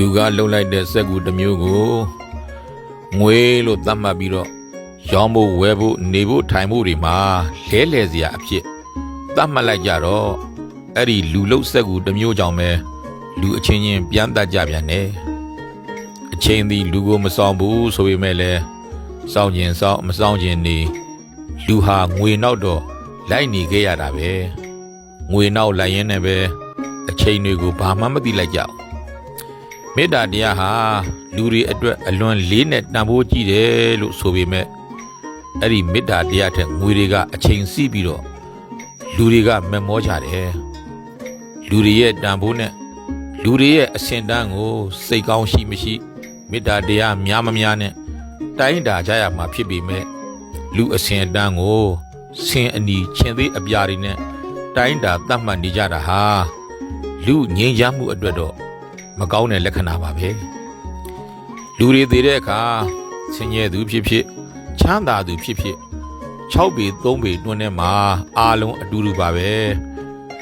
လူကလှုပ်လိုက်တဲ့စက်ကူတစ်မျိုးကိုငွေလို့သတ်မှတ်ပြီးတော့ရောင်းဖို့ဝယ်ဖို့နေဖို့ထိုင်ဖို့တွေမှာလဲလှယ်စရာအဖြစ်သတ်မှတ်လိုက်ကြတော့အဲ့ဒီလူလုတ်စက်ကူတစ်မျိုးကြောင့်ပဲလူအချင်းချင်းပြန်တတ်ကြပြန်တယ်အချင်းသည်လူကိုမဆောင်ဘူးဆိုပေမဲ့လည်းစောင့်ကျင်စောင့်မစောင့်ကျင်နေလူဟာငွေနောက်တော့လိုက်နေခဲ့ရတာပဲငွေနောက်လိုက်ရင်းနဲ့ပဲအချိန်တွေကိုဘာမှမသိလိုက်ကြဘူး မေတ္တာတရားဟာလူတွေအတွက်အလွန်လေးနဲ့တန်ဖိုးကြီးတယ်လို့ဆိုပေမဲ့အဲ့ဒီမေတ္တာတရားထက်ငွေတွေကအချိန်စီးပြီးတော့လူတွေကမမောကြတယ်လူတွေရဲ့တန်ဖိုးနဲ့လူတွေရဲ့အစဉ်တန်းကို စိတ်ကောင်းရှိမရှိမေတ္တာတရားများမများနဲ့တိုင်းတာကြရမှာဖြစ်ပေမဲ့လူအစဉ်တန်းကိုဆင်းအနီချင်းသေးအပြားတွေနဲ့တိုင်းတာတတ်မှတ်နေကြတာဟာလူငြိမ်းချမ်းမှုအတွက်တော့ မကောင်းတဲ့လက္ခဏာပါပဲလူတွေသေးတဲ့အခါဆင်းရဲသူဖြစ်ဖြစ်ချမ်းသာသူဖြစ်ဖြစ်6ပေ3ပေတွန်းထဲမှာအားလုံးအတူတူပါပဲ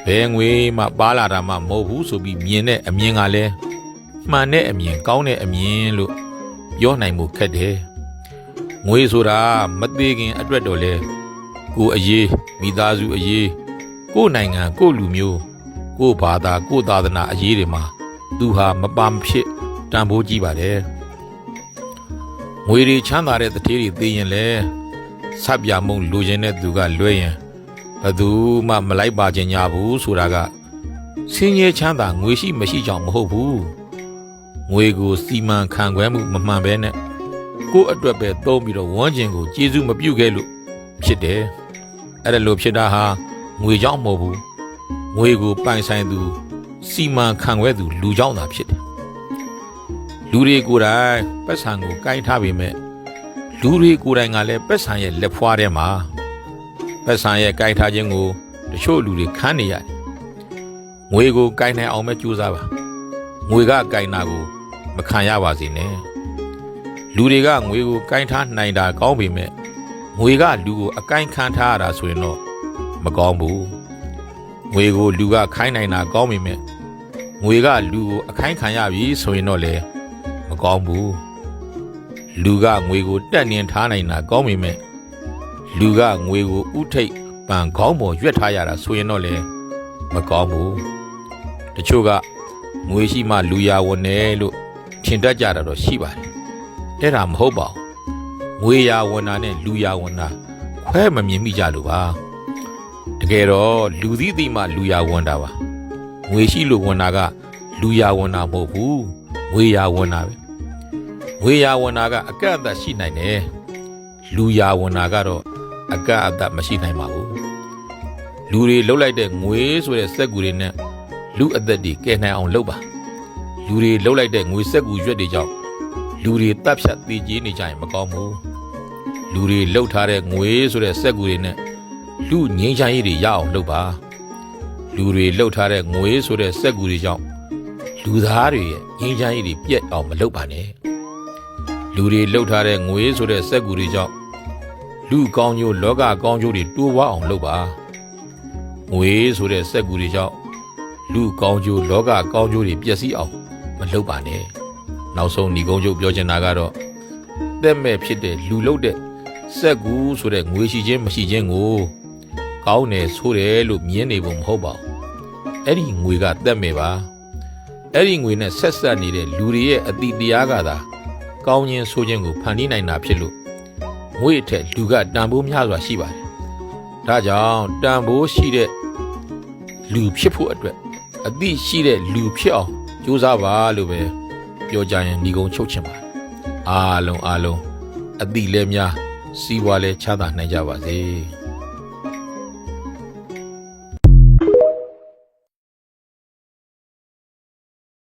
ဘယ်ငွေမှပါလာတာမှမဟုတ်ဘူးဆိုပြီးမြင်တဲ့အမြင်ကလည်းမှန်တဲ့အမြင်ကောင်းတဲ့အမြင်လို့ပြောနိုင်မှုခက်တယ်ငွေဆိုတာမသေးခင်အတွက်တော့လေကိုယ်အရေးမိသားစုအရေးကိုယ်နိုင်ငံကိုယ်လူမျိုးကိုယ်ဘာသာကိုယ်သာသနာအရေးတွေမှာ သူဟာမပါမဖြစ်တန်ဖိုးကြီးပါတယ်ငွေတွေချမ်းသာတဲ့တထေးတွေသိရင်လဲဆပ်ပြမုံလူချင်းတဲ့သူကလွဲရင်ဘယ်သူမှမလိုက်ပါခြင်းညာဘူးဆိုတာကဆင်းရဲချမ်းသာငွေရှိမရှိကြောင်မဟုတ်ဘူးငွေကိုစီမံခန့်ခွဲမှုမမှန်ပဲနဲ့ကိုယ့်အတွက်ပဲသုံးပြီးတော့ဝန်းကျင်ကိုကျေးဇူးမပြုခဲ့လို့ဖြစ်တယ်အဲ့ဒါလို့ဖြစ်တာဟာငွေကြောင့်မဟုတ်ဘူးငွေကိုပိုင်ဆိုင်သူ စီမံခန့်ခွဲသူလူကြောင့်သာဖြစ်တယ်လူတွေကိုယ်တိုင်ပတ်စံကိုကိုင်းထားပေမဲ့လူတွေကိုယ်တိုင်ကလည်းပတ်စံရဲ့လက်ဖွားထဲမှာပတ်စံရဲ့ကိုင်းထားခြင်းကိုတချို့လူတွေခန်းနေရတယ်ငွေကိုကိုင်းနိုင်အောင်ပဲကြိုးစားပါငွေကကိုင်းတာကိုမခံရပါစေနဲ့လူတွေကငွေကိုကိုင်းထားနိုင်တာကောင်းပေမဲ့ငွေကလူကိုအကိုင်းခံထားရတာဆိုရင်တော့မကောင်းဘူးငွေကိုလူကခိုင်းနိုင်တာကောင်းပေမဲ့ ငွေကလူကိုအခိုင်းခံရပြီဆိုရင်တော့လေမကောင်းဘူးလူကငွေကိုတက်နင်းထားနိုင်တာကောင်းပေမဲ့လူကငွေကိုဥထိတ်ပန်ခေါင်းပေါ်ရွက်ထားရတာဆိုရင်တော့လေမကောင်းဘူးတချို့ကငွေရှိမှလူရဝန်တယ်လို့ထင်တတ်ကြတာတော့ရှိပါတယ်အဲ့ဒါမဟုတ်ပါဘူးငွေရဝန်တာနဲ့လူရဝန်တာခွဲမမြင်မိကြလို့ပါတကယ်တော့လူသီးသီးမှလူရဝန်တာပါ ငွေရှိလို့ဝန်တာက လူရဝန်တာမဟုတ်ဘူးငွေရဝန်တာပဲငွေရဝန်တာကအကန့်အသတ်ရှိနိုင်တယ်လူရဝန်တာကတော့အကန့်အသတ်မရှိနိုင်ပါဘူးလူတွေလှုပ်လိုက်တဲ့ငွေဆိုတဲ့စက်ကူတွေနဲ့လူအသက်တွေကယ်နိုင်အောင်လုပ်ပါလူတွေလှုပ်လိုက်တဲ့ငွေစက်ကူရွက်တွေကြောင့်လူတွေတပ်ဖြတ်တည်ကြီးနေကြရင်မကောင်းဘူးလူတွေလှုပ်ထားတဲ့ငွေဆိုတဲ့စက်ကူတွေနဲ့လူငင်းချမ်းရေးတွေရအောင်လုပ်ပါ လူတွေလှုပ်ထားတဲ့ငွေဆိုတဲ့စက်ကူတွေကြောင့်လူသားတွေရဲ့ငင်းချမ်းရေးတွေပြက်အောင်မလုပ်ပါနဲ့လူတွေလှုပ်ထားတဲ့ငွေဆိုတဲ့စက်ကူတွေကြောင့်လူကောင်းကျိုးလောကကောင်းကျိုးတွေတိုးပွားအောင်လုပ်ပါငွေဆိုတဲ့စက်ကူတွေကြောင့်လူကောင်းကျိုးလောကကောင်းကျိုးတွေပျက်စီးအောင်မလုပ်ပါနဲ့နောက်ဆုံးညီကုန်းချုပ်ပြောချင်တာကတော့တက်မဲ့ဖြစ်တဲ့လူလှုပ်တဲ့စက်ကူဆိုတဲ့ငွေရှိခြင်းမရှိခြင်းကိုကောင်းတယ်ဆိုတယ်လို့မြင်နေဖို့မဟုတ်ပါဘူး အဲ့ဒီငွေကတက်မဲ့ပါအဲ့ဒီငွေနဲ့ဆက်ဆက်နေတဲ့လူတွေရဲ့အတိတရားကသာကောင်းခြင်းဆိုခြင်းကိုဖန်တီးနိုင်တာဖြစ်လို့ငွေအထက်လူကတန်ဖိုးများစွာရှိပါတယ်ဒါကြောင့်တန်ဖိုးရှိတဲ့လူဖြစ်ဖို့အတွက်အတိရှိတဲ့လူဖြစ်အောင်ကြိုးစားပါလို့ပဲပြောကြရင်ညီကုန်းချုပ်ချင်ပါတယ်အားလုံးအားလုံးအတိလည်းများစီးပွားလည်းချမ်းသာနိုင်ကြပါစေ